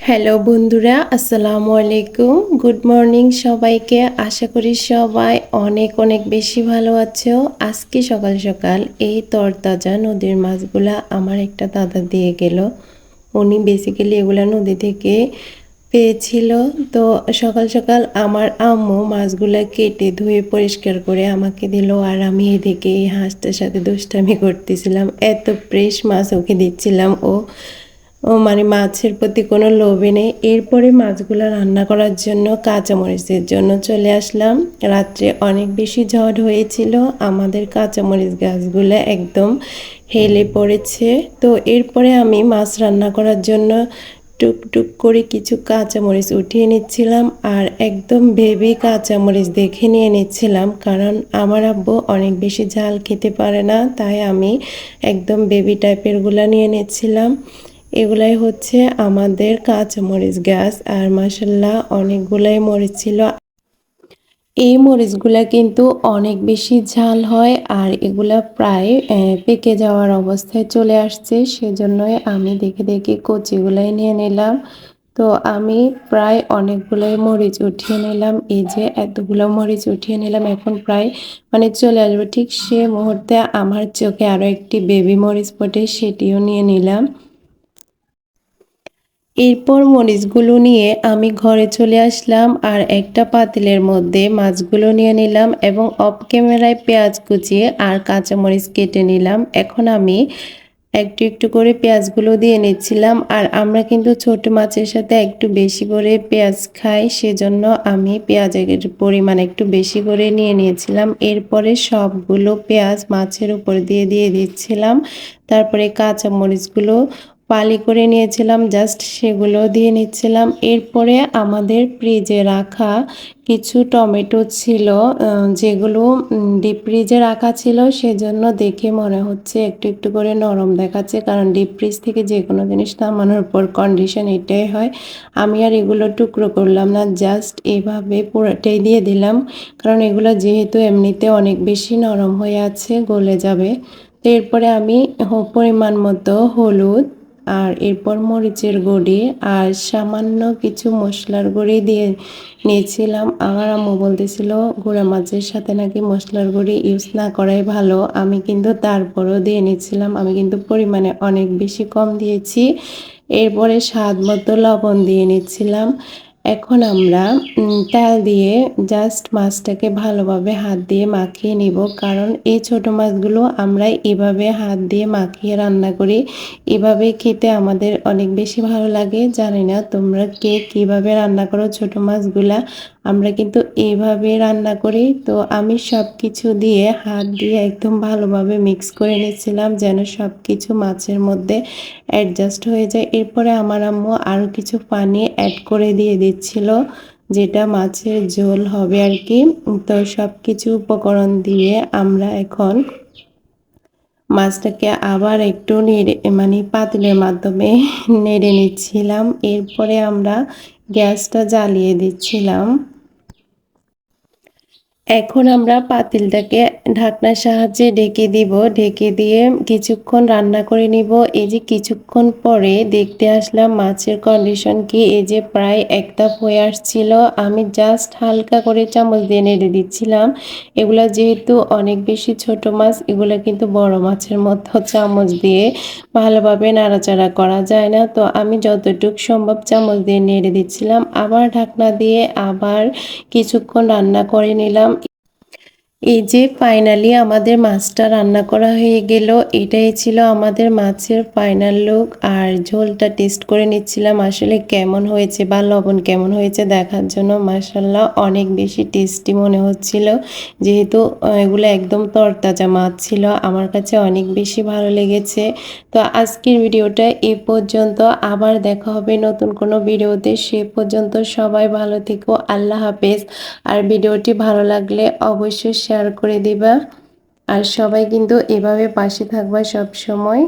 Hello বন্ধুরা, আসসালামু আলাইকুম। গুড মর্নিং সবাইকে। আশা করি সবাই অনেক অনেক বেশি ভালো আছো। আজকে সকাল সকাল এই তরতাজা নদীর মাছগুলা আমার একটা দাদা দিয়ে গেল। উনি বেসিক্যালি এগুলা নদী থেকে পেয়েছিল। তো সকাল সকাল আমার আম্মু মাছগুলা কেটে ধুয়ে পরিষ্কার করে আমাকে দিল আর আমি এদিকে এই হাঁসটার সাথে দুষ্টামি করতেছিলাম। এত ফ্রেশ মাছ ওকে দিচ্ছিলাম ও। ও মানে মাছের প্রতি কোনো লোভে নেই। এরপরে মাছগুলো রান্না করার জন্য কাঁচামরিচের জন্য চলে আসলাম। রাত্রে অনেক বেশি ঝড় হয়েছিল। আমাদের কাঁচামরিচ গাছগুলো একদম হেলে পড়েছে। তো এরপরে আমি মাছ রান্না করার জন্য টুকটুক করে কিছু কাঁচামরিচ উঠিয়ে নিচ্ছিলাম আর একদম ভেবে কাঁচামরিচ দেখে নিয়ে নিচ্ছিলাম কারণ আমার আব্বু অনেক বেশি ঝাল খেতে পারে না, তাই আমি একদম বেবি টাইপেরগুলো নিয়ে নিচ্ছিলাম। এগুলাই হচ্ছে আমাদের কাঁচামরিচ গাছ আর মাসাল্লাহ অনেকগুলাই মরিচ ছিল। এই মরিচগুলা কিন্তু অনেক বেশি ঝাল হয় আর এগুলা প্রায় পেকে যাওয়ার অবস্থায় চলে আসছে। সেজন্যই আমি দেখে দেখে কচিগুলাই নিয়ে নিলাম। তো আমি প্রায় অনেকগুলোই মরিচ উঠিয়ে নিলাম। এই যে এতগুলো মরিচ উঠিয়ে নিলাম, এখন প্রায় মানে চলে আসবে। ঠিক সে মুহূর্তে আমার চোখে আরও একটি বেবি মরিচ পটে সেটিও নিয়ে নিলাম। এরপর মরিচগুলো নিয়ে আমি ঘরে চলে আসলাম আর একটা পাতিলের মধ্যে মাছগুলো নিয়ে নিলাম এবং অফ ক্যামেরায় পেঁয়াজ কুচিয়ে আর কাঁচামরিচ কেটে নিলাম। এখন আমি একটু একটু করে পেঁয়াজগুলো দিয়ে নিচ্ছিলাম আর আমরা কিন্তু ছোট মাছের সাথে একটু বেশি করে পেঁয়াজ খাই, সেজন্য আমি পেঁয়াজের পরিমাণ একটু বেশি করে নিয়ে নিয়েছিলাম। এরপরে সবগুলো পেঁয়াজ মাছের উপর দিয়ে দিয়ে দিচ্ছিলাম। তারপরে কাঁচামরিচগুলো পালি করে নিয়েছিলাম জাস্ট সেগুলো দিয়ে নিচ্ছিলাম। এরপরে আমাদের ফ্রিজে রাখা কিছু টমেটো ছিল যেগুলো ডিপ ফ্রিজে রাখা ছিল, সেজন্য দেখে মনে হচ্ছে একটু একটু করে নরম দেখাচ্ছে, কারণ ডিপ ফ্রিজ থেকে যে কোনো জিনিস নামানোর পর কন্ডিশন এটাই হয়। আমি আর এগুলো টুকরো করলাম না জাস্ট এভাবে পুরোটাই দিয়ে দিলাম, কারণ এগুলো যেহেতু এমনিতে অনেক বেশি নরম হয়ে আছে, গলে যাবে। এরপরে আমি পরিমাণ মতো হলুদ আর এরপর মরিচের গুঁড়ি আর সামান্য কিছু মশলার গুঁড়ি দিয়ে নিয়েছিলাম। আমার আম্মু বলতেছিল, গুঁড়া মাছের সাথে নাকি মশলার গুঁড়ি ইউজ না করাই ভালো। আমি কিন্তু তারপরও দিয়ে নিয়েছিলাম আমি কিন্তু পরিমাণে অনেক বেশি কম দিয়েছি। এরপরে স্বাদ মতো লবণ দিয়ে নিচ্ছিলাম। এখন আমরা তেল দিয়ে জাস্ট মাছটাকে ভালোভাবে হাত দিয়ে মাখিয়ে নিব। কারণ এই ছোট মাছগুলো আমরা এভাবে হাত দিয়ে মাখিয়ে রান্না করি। এভাবে খেতে আমাদের অনেক বেশি ভালো লাগে। জানি না তোমরা কে কীভাবে রান্না করো ছোট মাছগুলা। আমরা কিন্তু এইভাবে রান্না করি। তো আমি সব কিছু দিয়ে হাত দিয়ে একদম ভালোভাবে মিক্স করে নিচ্ছিলাম যেন সব কিছু মাছের মধ্যে অ্যাডজাস্ট হয়ে যায়। এরপরে আমার আম্মু আরও কিছু পানি অ্যাড করে দিয়ে দিচ্ছিল, যেটা মাছের ঝোল হবে আর কি। তো সব কিছু উপকরণ দিয়ে আমরা এখন মাছটাকে আবার একটু নেড়ে মানে পাতিলের মাধ্যমে নেড়ে নিচ্ছিলাম। এরপরে আমরা গ্যাসটা জ্বালিয়ে দিচ্ছিলাম। এখন আমরা পাতিলটাকে ঢাকনার সাহায্যে ঢেকে দিব। ঢেকে দিয়ে কিছুক্ষণ রান্না করে নিব। এই যে কিছুক্ষণ পরে দেখতে আসলাম মাছের কন্ডিশন কি। এই যে প্রায় একটা হয়ে আসছিল। আমি জাস্ট হালকা করে চামচ দিয়ে নেড়ে দিচ্ছিলাম। এগুলো যেহেতু অনেক বেশি ছোট মাছ, এগুলো কিন্তু বড় মাছের মতো চামচ দিয়ে ভালোভাবে নাড়াচাড়া করা যায় না। তো আমি যতটুক সম্ভব চামচ দিয়ে নেড়ে দিচ্ছিলাম। আবার ঢাকনা দিয়ে আবার কিছুক্ষণ রান্না করে নিলাম। এই যে ফাইনালি আমাদের মাছটা রান্না করা হয়ে গেল, এটাই ছিল আমাদের মাছের ফাইনাল লুক আর ঝোলটা টেস্ট করে নিচ্ছিলাম, আসলে কেমন হয়েছে বা লবণ কেমন হয়েছে দেখার জন্য মাসাল্লাহ অনেক বেশি টেস্টি মনে হচ্ছিল। যেহেতু এগুলো একদম তরতাজা মাছ ছিল, আমার কাছে অনেক বেশি ভালো লেগেছে। তো আজকের ভিডিওটা এ পর্যন্ত, আবার দেখা হবে নতুন কোনো ভিডিওতে, সে পর্যন্ত সবাই ভালো থেকো, আল্লাহ হাফেজ। আর ভিডিওটি ভালো লাগলে অবশ্যই শেয়ার করে দিবা। আর সবাই কিন্তু এভাবে পাশে থাকবা সব সময়